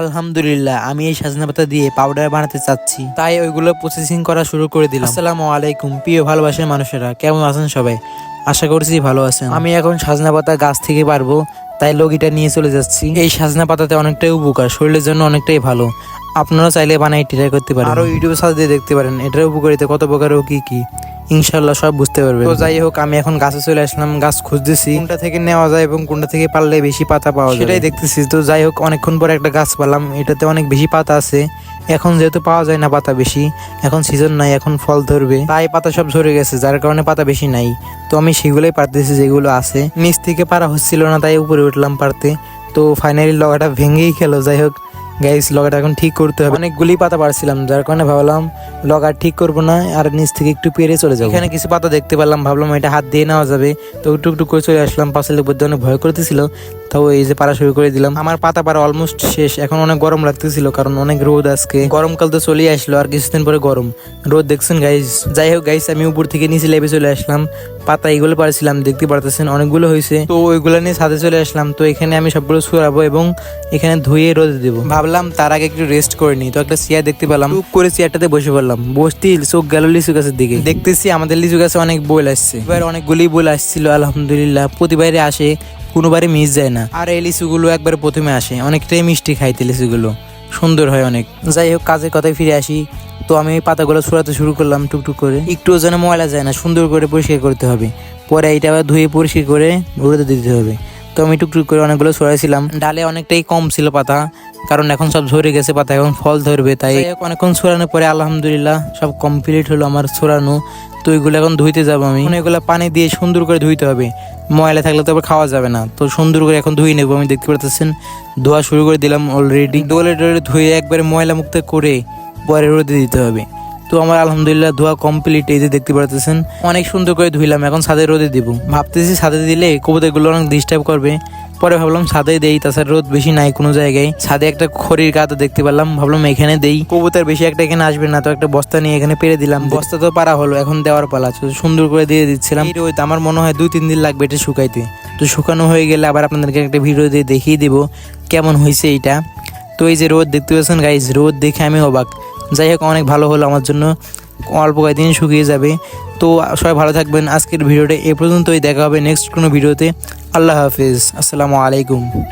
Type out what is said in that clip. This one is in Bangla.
আলহামদুলিল্লাহ, আমি এই সাজনা পাতা দিয়ে পাউডার বানাতে চাচ্ছি। তাই ওইগুলো প্রসেসিং করা শুরু করে দিলাম। আসসালামু আলাইকুম, প্রিয় ভালোবাসার মানুষেরা, কেমন আছেন সবাই? আশা করছি ভালো আছেন। আমি এখন সাজনা পাতা গাছ থেকে পারব, তাই লগিটা নিয়ে চলে যাচ্ছি। এই সাজনা পাতাতে অনেকটাই উপকার, শরীরের জন্য অনেকটাই ভালো। আপনারা চাইলে বানাই ট্রাই করতে পারেন। আরও ইউটিউবে সার্চ দিয়ে দেখতে পারেন, এটার উপকারিতা কত প্রকার ও কী কি। ইনশাল্লাহ সব বুঝতে পারবেন। তো যাই হোক আমি এখন গাছে চলে আসলাম গাছ খুঁজতেছি। কোনটা থেকে নেওয়া যায় এবং কোনটা থেকে পারলে বেশি পাতা পাওয়া যায় সেটাই দেখতেছি। তো যাই হোক অনেকক্ষণ পরে একটা গাছ পেলাম। এটাতে অনেক বেশি পাতা আছে। এখন যেহেতু পাওয়া যায় না পাতা বেশি এখন সিজন নাই এখন ফল ধরবে। তাই পাতা সব ঝরে গেছে যার কারণে পাতা বেশি নাই। তো আমি সেগুলোই পারতেছি যেগুলো আছে। নিচ থেকে পারা হচ্ছিল না তাই উপরে উঠলাম পারতে। তো ফাইনালি লগাটা ভেঙেই খেলো যাই হোক। গাইস লগাটা এখন ঠিক করতে হবে। অনেকগুলি পাতা পারছিলাম, যার কারণে ভাবলাম লগার ঠিক করব না, আর নিচ থেকে একটু পেরে চলে যাব। এখানে কিছু পাতা দেখতে পেলাম, ভাবলাম এটা হাত দিয়ে নেওয়া যাবে। তো টুক করে চলে আসলাম পাশের বুদ্ধি অনেক ভয় করতেছিল। তাও এই যে পারা শুরু করে দিলাম। আমার পাতা পারা অলমোস্ট শেষ, এখন অনেক গরম লাগতেছিল, কারণ অনেক রোদ আজকে। গরমকাল তো চলেই আসলো, আর কিছুদিন পরে গরম। রোদ দেখছেন গাইস যাই হোক গাইস আমি উপর থেকে নিচে লেবে চলে আসলাম। পাতা এগুলো পারছিলাম, দেখতে পারতেছেন, অনেকগুলো হয়েছে। তো ওইগুলো নিয়ে ছাদে চলে আসলাম। তো এখানে আমি সবগুলো ছড়াবো এবং এখানে ধুয়ে রোদে দেবো। ভাবলাম তার আগে একটু রেস্ট করে নি তো একটা চেয়ার দেখতে পেলাম। টুক করে চেয়ারটাতে বসে পড়লাম। বসতে চোখ গেল লিচু গাছের দিকে। দেখতেছি আমাদের লিচু গাছে অনেক বইল আসছে। এবার অনেকগুলি বইল আসছিল, আলহামদুলিল্লাহ। প্রতিবারে আসে, কোনোবারে মিস যায় না। আর এই লিচুগুলো একবার প্রথমে আসে। অনেকটাই মিষ্টি খাইতে লিচুগুলো। সুন্দর হয় অনেক। যাই হোক, কাজের কথায় ফিরে আসি। তো আমি এই পাতাগুলো ছড়াতে শুরু করলাম টুকটুক করে। একটুও যেন ময়লা যায় না, সুন্দর করে পরিষ্কার করতে হবে। পরে এইটা আবার ধুয়ে পরিষ্কার করে রোদে দিতে হবে। তো আমি টুকটুক করে অনেকগুলো ছড়াইছিলাম। ডালে অনেকটাই কম ছিল পাতা। কারণ এখন সব ঝরে গেছে, পাতা এখন ফল ধরবে, তাই অনেকক্ষণ ছড়ানোর পরে আলহামদুলিল্লাহ সব কমপ্লিট হলো আমার ছড়ানো। তো এগুলো এখন ধুইতে যাব আমি। এগুলো পানি দিয়ে সুন্দর করে ধুইতে হবে। ময়লা থাকলে তো আবার খাওয়া যাবে না। তো সুন্দর করে এখন ধুয়ে নেব। আমি দেখতে পারতেছেন, ধোয়া শুরু করে দিলাম অলরেডি ডোলে ডোলে ধুয়ে একবারে ময়লা মুক্ত করে পরে রোদে দিতে হবে। তো আমার আলহামদুলিল্লাহ ধোয়া কমপ্লিট এই যে দেখতে পারতেছেন, অনেক সুন্দর করে ধুইলাম। এখন ছাদে রোদে দিব। ভাবতেছি ছাদে দিলে কবুতরগুলো অনেক ডিস্টার্ব করবে। পরে ভাবলাম ছাদে দেই তাছাড়া রোদ বেশি নাই কোনো জায়গায়। ছাদে একটা খড়ির গাদা দেখতে পেলাম ভাবলাম এখানে দেই। কবুতর বেশি একটা এখানে আসবে না তো একটা বস্তা নিয়ে এখানে পেরে দিলাম। বস্তা তো পারা হলো এখন দেওয়ার পালা সুন্দর করে দিয়ে দিচ্ছিলাম। রোদ আমার মনে হয় দুই তিন দিন লাগবে এটা শুকাইতে। তো শুকানো হয়ে গেলে আবার আপনাদেরকে একটা ভিডিও দিয়ে দেখিয়ে দিব কেমন হয়েছে এইটা। তো এই যে রোদ দেখতে পাচ্ছেন গাইজ রোদ দেখে আমি অবাক। যাই হোক অনেক ভালো হলো আমার জন্য। অল্প কয়েকদিন শুকিয়ে যাবে। তো সবাই ভালো থাকবেন। আজকের ভিডিওটা এ পর্যন্তই। দেখা হবে নেক্সট কোনো ভিডিওতে। আল্লাহ হাফিজ। আসসালামু আলাইকুম।